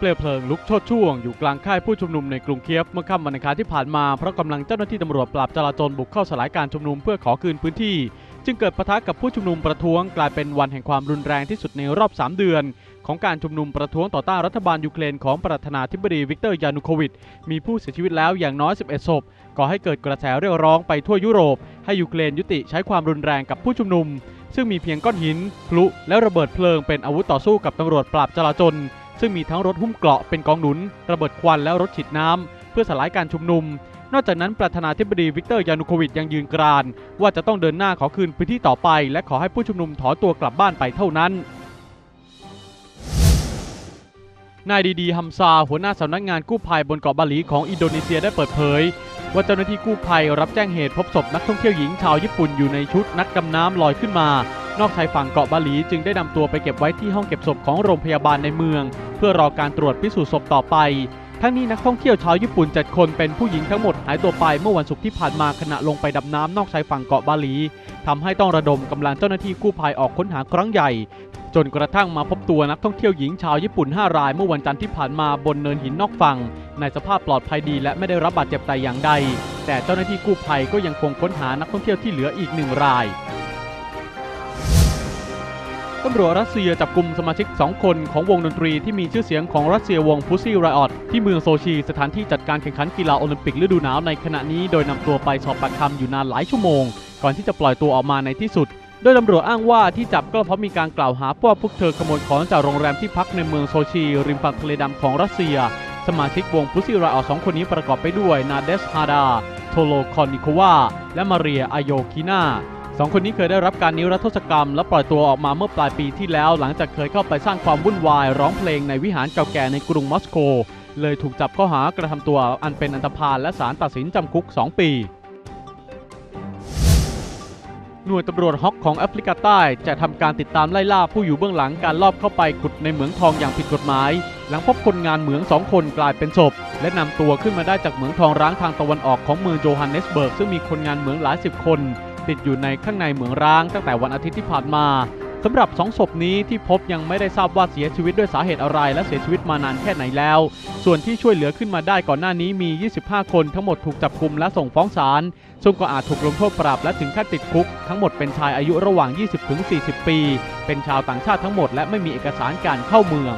เปลวเพลิงลุกโชนช่วงอยู่กลางค่ายผู้ชุมนุมในกรุงเคียฟเมื่อค่ำวันอังคารที่ผ่านมาเพราะกำลังเจ้าหน้าที่ตำรวจปราบจราจรบุกเข้าสลายการชุมนุมเพื่อขอคืนพื้นที่ จึงเกิดปะทะกับผู้ชุมนุมประท้วง กลายเป็นวันแห่งความรุนแรงที่สุดในรอบ 3 เดือน ของการชุมนุมประท้วงต่อต้านรัฐบาลยูเครนของประธานาธิบดีวิกเตอร์ยานุโควิดมีผู้เสียชีวิตแล้วอย่างน้อย 11 ศพก่อให้เกิดกระแสเรียกร้องไปทั่วยุโรป ให้ยูเครนยุติใช้ความรุนแรงกับผู้ชุมนุม ซึ่งมีเพียงก้อนหินพลุและระเบิดเพลิงเป็นอาวุธต่อสู้กับตำรวจปราบจราจร ซึ่งมีทั้งรถหุ้มเกราะเป็นกองหนุน ระเบิดควันและรถฉีดน้ำเพื่อสลายการชุมนุม นอกจากนั้นประธานาธิบดีวิกเตอร์ยานุโควิดยังยืนกราน ว่าจะต้องเดินหน้าขอคืนพื้นที่ต่อไป และขอให้ผู้ชุมนุมถอนตัวกลับบ้านไปเท่านั้นนายดีดีฮัมซาหัวหน้าสำนักงานกู้ภัยบนเกาะบาหลีของอินโดนีเซียได้เปิดเผย ว่าเจ้าหน้าที่กู้ภัยรับแจ้งเหตุพบศพนักท่องเที่ยวหญิงชาวญี่ปุ่นอยู่ในชุดนักดำน้ำลอยขึ้นมา นอกชายฝั่งเกาะบาหลีจึงได้นำตัวไปเก็บไว้ที่ห้องเก็บศพของโรงพยาบาลในเมือง พื่อรอการตรวจพิสูจน์ศพต่อไป ทั้งนี้นักท่องเที่ยวชาวญี่ปุ่น7คนเป็นผู้หญิงทั้งหมดหายตัวไปเมื่อวันศุกร์ที่ผ่านมาขณะลงไปดำน้ำนอกชายฝั่งเกาะบาหลีทำให้ต้องระดมกำลังเจ้าหน้าที่กู้ภัยออกค้นหาครั้งใหญ่ จนกระทั่งมาพบตัวนักท่องเที่ยวหญิงชาวญี่ปุ่น 5 ราย เมื่อวันจันทร์ที่ผ่านมาบนเนินหินนอกฝั่งในสภาพปลอดภัยดีและไม่ได้รับบาดเจ็บแต่อย่างใด แต่เจ้าหน้าที่กู้ภัยก็ยังคงค้นหานักท่องเที่ยวที่เหลืออีกหนึ่งราย ตำรวจรัสเซียจับกลุ่มสมาชิก 2 คนของวงดนตรีที่มีชื่อเสียงของรัสเซียวง Pussy Riot ที่เมืองโซชีสถานที่จัดการแข่งขันกีฬาโอลิมปิกฤดูหนาวในขณะนี้โดยนำตัวไปสอบปากคำอยู่นานหลายชั่วโมง ก่อนที่จะปล่อยตัวออกมาในที่สุด โดยตำรวจอ้างว่าที่จับก็เพราะมีการกล่าวหาว่าพวกเธอขโมยของจากโรงแรมที่พักในเมืองโซชีริมฝั่งทะเลดำของรัสเซีย สมาชิกวง Pussy Riot สองคนนี้ประกอบไปด้วยนาเดสฮาดา โทโลคอนิโควาและมาเรียอโยคินา สองคนนี้เคยได้รับการนิรโทษกรรม และปล่อยตัวออกมาเมื่อปลายปีที่แล้ว หลังจากเคยเข้าไปสร้างความวุ่นวาย ร้องเพลงในวิหารเก่าแก่ในกรุงมอสโก เลยถูกจับข้อหากระทำตัวอันเป็นอันตพาลและศาลตัดสินจำคุก 2 ปี หน่วยตำรวจฮอกของแอฟริกาใต้จะทำการติดตามไล่ล่าผู้อยู่เบื้องหลังการลอบเข้าไปขุดในเหมืองทองอย่างผิดกฎหมาย หลังพบคนงานเหมืองสองคนกลายเป็นศพและนำตัวขึ้นมาได้จากเหมืองทองร้างทางตะวันออกของเมืองโจฮันเนสเบิร์กซึ่งมีคนงานเหมืองหลายสิบคน ติดอยู่ในข้างในเหมืองร้าง ตั้งแต่วันอาทิตย์ที่ผ่านมาสำหรับสองศพนี้ที่พบยังไม่ได้ทราบว่าเสียชีวิตด้วยสาเหตุอะไร และเสียชีวิตมานานแค่ไหนแล้ว ส่วนที่ช่วยเหลือขึ้นมาได้ก่อนหน้านี้มี 25 คนทั้งหมดถูกจับกุมและส่งฟ้องศาลซึ่งก็อาจถูกลงโทษปรับและถึงขั้นติดคุก ทั้งหมดเป็นชายอายุระหว่าง 20-40 ปี เป็นชาวต่างชาติทั้งหมดและไม่มีเอกสารการเข้าเมือง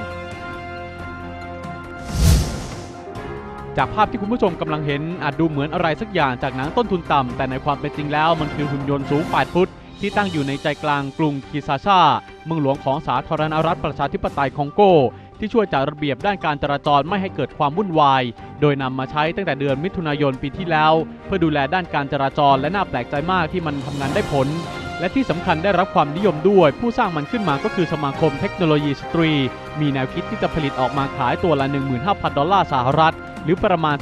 จากภาพที่คุณผู้ชมกำลังเห็นอาจดูเหมือนอะไรสักอย่างจากหนังต้นทุนต่ำแต่ในความเป็นจริงแล้วมันคือหุ่นยนต์สูง 8 ฟุต ที่ตั้งอยู่ในใจกลางกรุงคิซาชาเมืองหลวงของสาธารณรัฐประชาธิปไตยคองโก ที่ช่วยจัดระเบียบด้านการจราจรไม่ให้เกิดความวุ่นวาย โดยนำมาใช้ตั้งแต่เดือนมิถุนายนปีที่แล้ว เพื่อดูแลด้านการจราจรและน่าแปลกใจมากที่มันทำงานได้ผล และที่สำคัญได้รับความนิยมด้วย ผู้สร้างมันขึ้นมาก็คือสมาคมเทคโนโลยีสตรี มีแนวคิดที่จะผลิตออกมาขายตัวละ15,000 ดอลลาร์สหรัฐ หรือประมาณ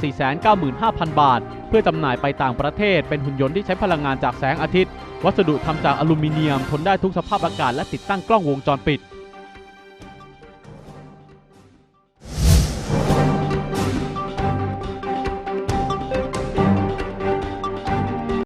495,000 บาท เพื่อจำหน่ายไปต่างประเทศ เป็นหุ่นยนต์ที่ใช้พลังงานจากแสงอาทิตย์ วัสดุทำจากอลูมิเนียมทนได้ทุกสภาพอากาศและติดตั้งกล้องวงจรปิด